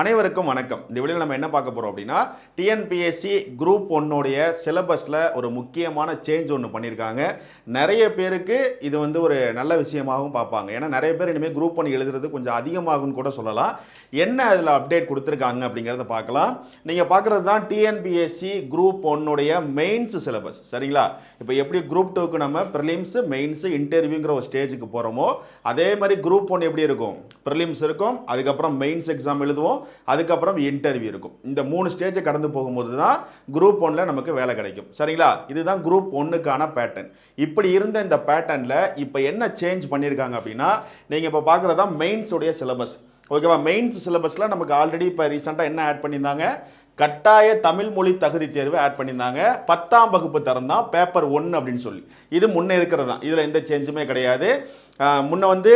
அனைவருக்கும் வணக்கம். இந்த வீடியோவில் நம்ம என்ன பார்க்க போகிறோம் அப்படின்னா டிஎன்பிஎஸ்சி குரூப் ஒன்னுடைய சிலபஸில் ஒரு முக்கியமான சேஞ்ச் ஒன்று பண்ணியிருக்காங்க நிறைய பேருக்கு இது வந்து ஒரு நல்ல விஷயமாகவும் பார்ப்பாங்க. ஏன்னா நிறைய பேர் இனிமேல் குரூப் ஒன் எழுதுறது கொஞ்சம் அதிகமாகும்னு கூட சொல்லலாம். என்ன அதில் அப்டேட் கொடுத்துருக்காங்க அப்படிங்கிறத பார்க்கலாம். நீங்கள் பார்க்குறது தான் டிஎன்பிஎஸ்சி குரூப் ஒன்னுடைய மெயின்ஸ் சிலபஸ் சரிங்களா? இப்போ எப்படி குரூப் டூக்கு நம்ம ப்ரிலிம்ஸு மெயின்ஸு இன்டர்வியூங்கிற ஒரு ஸ்டேஜுக்கு போகிறோமோ அதே மாதிரி குரூப் ஒன் எப்படி இருக்கும்? ப்ரிலிம்ஸ் இருக்கும். அதுக்கப்புறம் மெயின்ஸ் எக்ஸாம் எழுதுவோம். அதுக்கப்புறம் இன்டர்வியூ இருக்கும். இந்த மூணு ஸ்டேஜை கடந்து போகும்போது தான் குரூப் ஒன்ல நமக்கு வேலை கிடைக்கும். சரிங்களா? இதுதான் குரூப் ஒன்னுக்கான பேட்டர்ன் இப்படி இருந்த இந்த பேட்டர்னில் இப்போ என்ன சேஞ்ச் பண்ணியிருக்காங்க அப்படின்னா நீங்கள் இப்போ பார்க்குறதா மெயின்ஸுடைய சிலபஸ் ஓகேவா மெயின்ஸ் சிலபஸில் நமக்கு ஆல்ரெடி இப்போ ரீசெண்டாக என்ன ஆட் பண்ணியிருந்தாங்க? கட்டாய தமிழ் மொழி தகுதி தேர்வு ஆட் பண்ணியிருந்தாங்க. பத்தாம் வகுப்பு தரம் தான் பேப்பர் ஒன்று அப்படின்னு சொல்லி. இது முன்னே இருக்கிறது தான். இதில் எந்த சேஞ்சுமே கிடையாது. முன்ன வந்து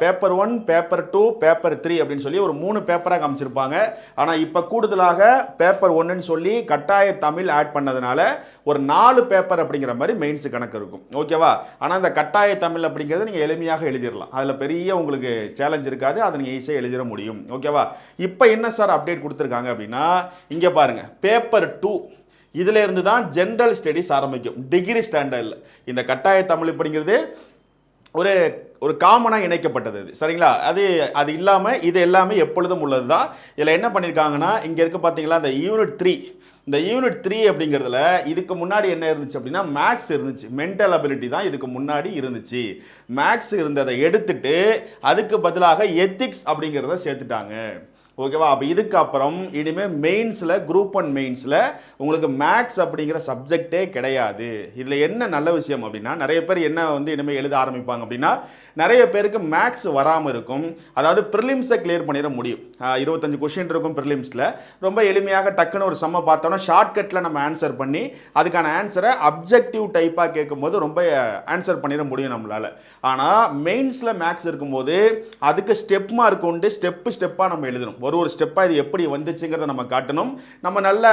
paper one paper two paper three அப்படின்னு சொல்லி ஒரு மூணு பேப்பராக காமிச்சிருப்பாங்க. ஆனால் இப்போ கூடுதலாக பேப்பர் ஒன்றுன்னு சொல்லி கட்டாய தமிழ் ஆட் பண்ணதுனால ஒரு நாலு பேப்பர் அப்படிங்கிற மாதிரி மெயின்ஸ் கணக்கு இருக்கும். ஓகேவா ஆனால் இந்த கட்டாய தமிழ் அப்படிங்கிறத நீங்கள் எளிமையாக எழுதிடலாம். அதில் பெரிய உங்களுக்கு சேலஞ்ச் இருக்காது. அதை நீங்கள் ஈஸியாக எழுதிட முடியும். ஓகேவா இப்போ என்ன சார் அப்டேட் கொடுத்துருக்காங்க அப்படின்னா இங்கே பாருங்கள் பேப்பர் டூ இதுல இருந்து தான் ஜென்ரல் ஸ்டடீஸ் ஆரம்பிக்கும் டிகிரி ஸ்டாண்டர்டில் இந்த கட்டாய தமிழ் அப்படிங்கிறது ஒரு ஒரு காமனாக இணைக்கப்பட்டது இது. சரிங்களா? அது அது இல்லாமல் இது எல்லாமே எப்பொழுதும் உள்ளது தான் இதில் என்ன பண்ணியிருக்காங்கன்னா இங்கே இருக்க பார்த்தீங்களா இந்த யூனிட் த்ரீ இந்த யூனிட் த்ரீ அப்படிங்கிறதுல இதுக்கு முன்னாடி என்ன இருந்துச்சு அப்படின்னா மேக்ஸ் இருந்துச்சு. மென்டல் அபிலிட்டி தான் இதுக்கு முன்னாடி இருந்துச்சு. மேக்ஸ் இருந்ததை எடுத்துட்டு அதுக்கு பதிலாக எத்திக்ஸ் அப்படிங்கிறத சேர்த்துட்டாங்க. ஓகேவா? அப்போ இதுக்கப்புறம் இனிமேல் மெயின்ஸில் குரூப் ஒன் மெயின்ஸில் உங்களுக்கு மேக்ஸ் அப்படிங்கிற சப்ஜெக்டே கிடையாது. இதில் என்ன நல்ல விஷயம் அப்படின்னா நிறைய பேர் என்ன வந்து இனிமேல் எழுத ஆரம்பிப்பாங்க அப்படின்னா நிறைய பேருக்கு மேக்ஸ் வராமல் இருக்கும். அதாவது ப்ரிலிம்ஸை கிளியர் பண்ணிட முடியும். இருபத்தஞ்சு கொஷின் இருக்கும் ப்ரிலிம்ஸில் ரொம்ப எளிமையாக டக்குன்னு ஒரு செம்ம பார்த்தோன்னா ஷார்ட்கட்டில் நம்ம ஆன்சர் பண்ணி அதுக்கான ஆன்சரை அப்ஜெக்டிவ் டைப்பாக கேட்கும்போது ரொம்ப ஆன்சர் பண்ணிட முடியும் நம்மளால். ஆனால் மெயின்ஸில் மேக்ஸ் இருக்கும்போது அதுக்கு ஸ்டெப் மார்க் உண்டு ஸ்டெப்பு ஸ்டெப்பாக நம்ம எழுதணும். ஒரு ஒரு ஸ்டெப்பாக இது எப்படி வந்துச்சுங்கிறத நம்ம காட்டணும். நம்ம நல்ல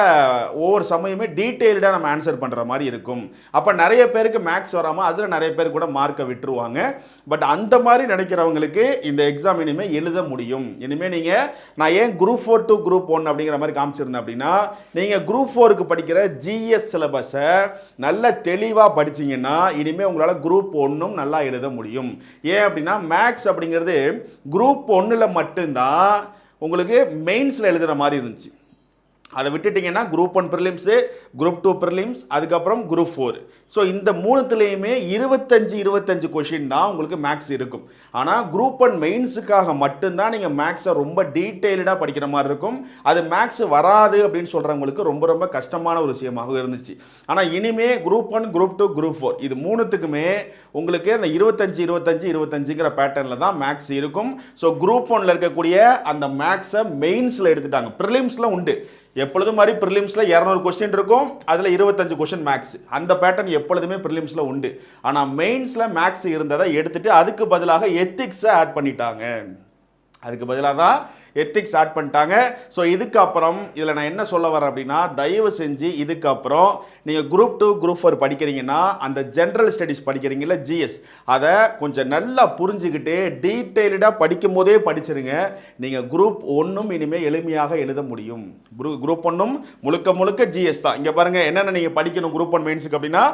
ஒவ்வொரு சமயமே டீட்டெயில்டாக நம்ம ஆன்சர் பண்ணுற மாதிரி இருக்கும். அப்போ நிறைய பேருக்கு மேக்ஸ் வராமல் அதில் நிறைய பேர் கூட மார்க்கை விட்டுருவாங்க. பட் அந்த மாதிரி நினைக்கிறவங்களுக்கு இந்த எக்ஸாம் இனிமேல் எழுத முடியும். இனிமேல் நீங்கள் நான் ஏன் group four to group one அப்படிங்கிற மாதிரி காமிச்சிருந்தேன் அப்படின்னா நீங்கள் குரூப் ஃபோருக்கு படிக்கிற ஜிஎஸ் சிலபஸை நல்ல தெளிவாக படிச்சீங்கன்னா இனிமேல் உங்களால் குரூப் ஒன்றும் நல்லா எழுத முடியும். ஏன் அப்படின்னா மேக்ஸ் அப்படிங்கிறது குரூப் ஒன்றில் மட்டும்தான் உங்களுக்கு மெயின்ஸில் எழுதுகிற மாதிரி இருந்துச்சு. அதை விட்டுட்டிங்கன்னா group one prelims group two prelims அதுக்கப்புறம் குரூப் ஃபோர் ஸோ இந்த மூணுத்துலேயுமே இருபத்தஞ்சு இருபத்தஞ்சு கொஷின் தான் உங்களுக்கு மேக்ஸ் இருக்கும். ஆனால் குரூப் ஒன் மெயின்ஸுக்காக மட்டும்தான் நீங்கள் மேக்ஸை ரொம்ப டீட்டெயில்டாக படிக்கிற மாதிரி இருக்கும். அது மேக்ஸ் வராது அப்படின்னு சொல்கிறவங்களுக்கு ரொம்ப ரொம்ப கஷ்டமான ஒரு விஷயமாக இருந்துச்சு. ஆனால் இனிமே group one group two group four இது மூணுத்துக்குமே உங்களுக்கு அந்த இருபத்தஞ்சு இருபத்தஞ்சு இருபத்தஞ்சுங்கிற பேட்டர்னில் தான் மேக்ஸ் இருக்கும். ஸோ குரூப் ஒன்ல இருக்கக்கூடிய அந்த மேக்ஸை மெயின்ஸில் எடுத்துட்டாங்க. ப்ரிலிம்ஸில் உண்டு. எப்பொழுதும் மாதிரி ப்ரிலிம்ஸில் இரநூறு கொஸ்டின் இருக்கும். அதில் இருபத்தஞ்சு கொஸ்டின் மேக்ஸ் அந்த பேட்டர்ன் எப்பொழுதுமே ப்ரிலிம்ஸில் உண்டு. ஆனால் மெயின்ஸில் மேக்ஸ் இருந்ததை எடுத்துட்டு அதுக்கு பதிலாக எத்திக்ஸை ஆட் பண்ணிட்டாங்க. அதுக்கு பதிலாக தான் எத்திக்ஸ் ஆட் பண்ணிட்டாங்க. ஸோ இதுக்கப்புறம் இதில் நான் என்ன சொல்ல வரேன் அப்படின்னா தயவு செஞ்சு இதுக்கப்புறம் நீங்கள் குரூப் டூ குரூப் ஃபோர் படிக்கிறீங்கன்னா அந்த ஜென்ரல் ஸ்டடீஸ் படிக்கிறீங்கல்ல ஜிஎஸ் அதை கொஞ்சம் நல்லா புரிஞ்சுக்கிட்டு டீட்டெயில்டாக படிக்கும் போதே படிச்சிருங்க. நீங்கள் குரூப் ஒன்றும் இனிமேல் எளிமையாக எழுத முடியும். குரூப் ஒன்றும் முழுக்க முழுக்க ஜிஎஸ் தான். இங்கே பாருங்கள் என்னென்ன நீங்கள் படிக்கணும் குரூப் ஒன் மெயின்ஸுக்கு அப்படின்னா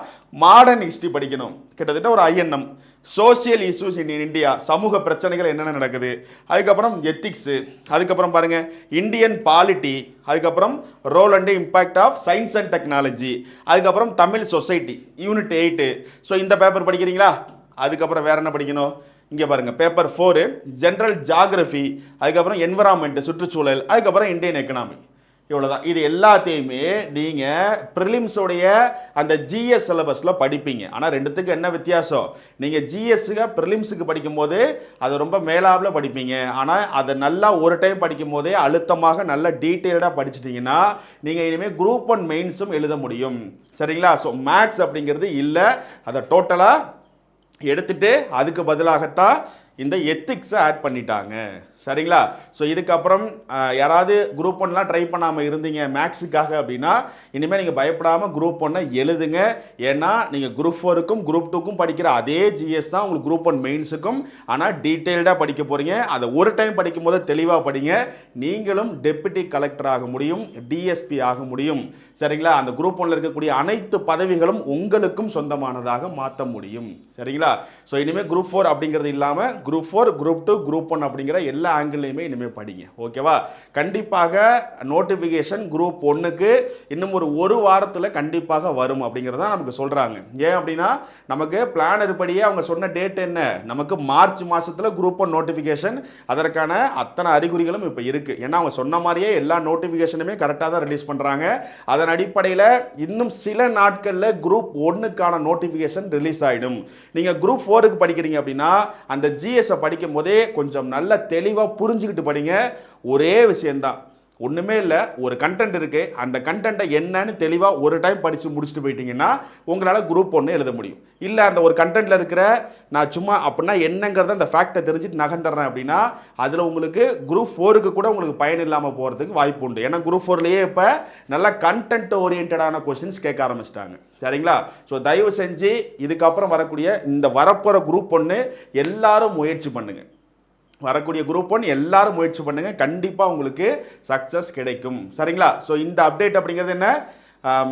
மாடர்ன் ஹிஸ்ட்ரி படிக்கணும். கிட்டத்தட்ட ஒரு INM social issues in India சமூக பிரச்சனைகள் என்னென்ன நடக்குது? அதுக்கப்புறம் எத்திக்ஸு அதுக்கப்புறம் பாருங்க இந்தியன் பாலிட்டி அதுக்கப்புறம் role and impact of science and technology அதுக்கப்புறம் Tamil society unit eight so இந்த பேப்பர் படிக்கிறீங்களா? அதுக்கப்புறம் வேற என்ன படிக்கணும்? இங்கே பாருங்கள் பேப்பர் ஃபோரு ஜென்ரல் ஜாகிரஃபி அதுக்கப்புறம் என்வரான்மெண்ட் சுற்றுச்சூழல் அதுக்கப்புறம் இந்தியன் எக்கனாமி இவ்வளோதான் இது எல்லாத்தையுமே நீங்கள் ப்ரிலிம்ஸோடைய அந்த ஜிஎஸ் சிலபஸில் படிப்பீங்க. ஆனால் ரெண்டுத்துக்கு என்ன வித்தியாசம்? நீங்கள் ஜிஎஸ்ஸுக்கு ப்ரிலிம்ஸுக்கு படிக்கும்போது அதை ரொம்ப மேலாவில் படிப்பீங்க. ஆனால் அதை நல்லா ஒரு டைம் படிக்கும் போதே அழுத்தமாக நல்லா டீட்டெயில்டாக படிச்சிட்டிங்கன்னா நீங்கள் இனிமேல் குரூப் ஒன் மெயின்ஸும் எழுத முடியும். சரிங்களா? ஸோ மேக்ஸ் அப்படிங்கிறது இல்லை. அதை டோட்டலாக எடுத்துட்டு அதுக்கு பதிலாகத்தான் இந்த எத்திக்ஸை ஆட் பண்ணிட்டாங்க. சரிங்களா? ஸோ இதுக்கப்புறம் யாராவது குரூப் ஒன்லாம் ட்ரை பண்ணாமல் இருந்தீங்க மேக்ஸுக்காக அப்படின்னா இனிமேல் நீங்கள் பயப்படாமல் குரூப் ஒன்னை எழுதுங்க. ஏன்னா நீங்கள் குரூப் ஃபோருக்கும் குரூப் டூக்கும் படிக்கிற அதே ஜிஎஸ் தான் உங்களுக்கு குரூப் ஒன் மெயின்ஸுக்கும் ஆனால் டீட்டெயில்டாக படிக்க போகிறீங்க அதை ஒரு டைம் படிக்கும் போது தெளிவாக படிங்க. நீங்களும் டெப்யூட்டி கலெக்டர் ஆக முடியும் டிஎஸ்பி ஆக முடியும். சரிங்களா? அந்த குரூப் ஒன்ல இருக்கக்கூடிய அனைத்து பதவிகளும் உங்களுக்கும் சொந்தமானதாக மாற்ற முடியும். சரிங்களா? ஸோ இனிமேல் குரூப் ஃபோர் அப்படிங்கிறது இல்லாமல் group four group two group one அப்படிங்கிற எல்லா ஆங்கிள்லையுமே இனிமேல் படிங்க. ஓகேவா? கண்டிப்பாக நோட்டிஃபிகேஷன் குரூப் ஒன்றுக்கு இன்னும் ஒரு ஒரு வாரத்தில் கண்டிப்பாக வரும் அப்படிங்கிறத நமக்கு சொல்கிறாங்க ஏன் அப்படின்னா நமக்கு பிளான் இருப்படியே அவங்க சொன்ன டேட் என்ன? நமக்கு மார்ச் மாதத்தில் குரூப் ஒன் நோட்டிஃபிகேஷன் அதற்கான அத்தனை அறிகுறிகளும் இப்போ இருக்குது ஏன்னா அவங்க சொன்ன மாதிரியே எல்லா நோட்டிஃபிகேஷனுமே கரெக்டாக தான் ரிலீஸ் பண்ணுறாங்க அதன் அடிப்படையில் இன்னும் சில நாட்களில் குரூப் ஒன்றுக்கான நோட்டிஃபிகேஷன் ரிலீஸ் ஆகிடும் நீங்கள் குரூப் ஃபோருக்கு படிக்கிறீங்க அப்படின்னா அந்த ஜிஎஸ்ஸை படிக்கும் போதே கொஞ்சம் நல்ல தெளிவாக புரிஞ்சுக்கிட்டு படிங்க. ஒரே விஷயந்தான் ஒன்றுமே இல்லை ஒரு கண்டென்ட் இருக்குது அந்த கண்டென்ட்டை என்னன்னு தெளிவாக ஒரு டைம் படித்து முடிச்சுட்டு போயிட்டீங்கன்னா உங்களால் குரூப் ஒன்று எழுத முடியும். இல்லை அந்த ஒரு கண்டென்ட்டில் இருக்கிற நான் சும்மா அப்படின்னா என்னங்கிறத அந்த ஃபேக்டை தெரிஞ்சுட்டு நகர்ந்துடுறேன் அப்படின்னா அதில் உங்களுக்கு குரூப் ஃபோருக்கு கூட உங்களுக்கு பயன் இல்லாமல் போகிறதுக்கு வாய்ப்பு உண்டு. ஏன்னா குரூப் ஃபோர்லேயே இப்போ நல்லா கண்டென்ட் ஓரியன்டான கொஷின்ஸ் கேட்க ஆரம்பிச்சிட்டாங்க. சரிங்களா? ஸோ தயவு செஞ்சு இதுக்கப்புறம் வரக்கூடிய இந்த வரப்போகிற குரூப் ஒன்று எல்லாரும் முயற்சி பண்ணுங்கள் வரக்கூடிய குரூப் ஒன் எல்லாரும் முயற்சி பண்ணுங்கள் கண்டிப்பாக உங்களுக்கு சக்ஸஸ் கிடைக்கும். சரிங்களா? ஸோ இந்த அப்டேட் அப்படிங்கிறது என்ன?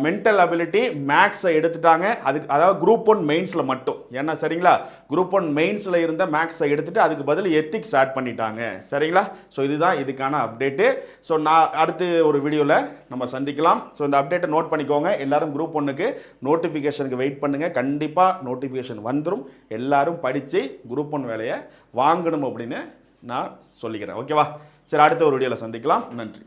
மென்டல் அபிலிட்டி மேக்ஸை எடுத்துட்டாங்க. அதுக்கு அதாவது குரூப் ஒன் மெயின்ஸில் மட்டும். ஏன்னா சரிங்களா? குரூப் ஒன் மெயின்ஸில் இருந்த மேக்ஸை எடுத்துட்டு அதுக்கு பதில் எத்திக்ஸ் ஆட் பண்ணிட்டாங்க. சரிங்களா? ஸோ இதுதான் இதுக்கான அப்டேட்டு ஸோ நான் அடுத்து ஒரு வீடியோவில் நம்ம சந்திக்கலாம். ஸோ இந்த அப்டேட்டை நோட் பண்ணிக்கோங்க. எல்லாரும் குரூப் ஒன்றுக்கு நோட்டிஃபிகேஷனுக்கு வெயிட் பண்ணுங்கள் கண்டிப்பாக நோட்டிஃபிகேஷன் வந்துடும் எல்லாரும் படித்து குரூப் ஒன் வேலையை வாங்கணும் அப்படின்னு நான் சொல்லிக்கிறேன். ஓகேவா சரி அடுத்த ஒரு வீடியோவில் சந்திக்கலாம். நன்றி.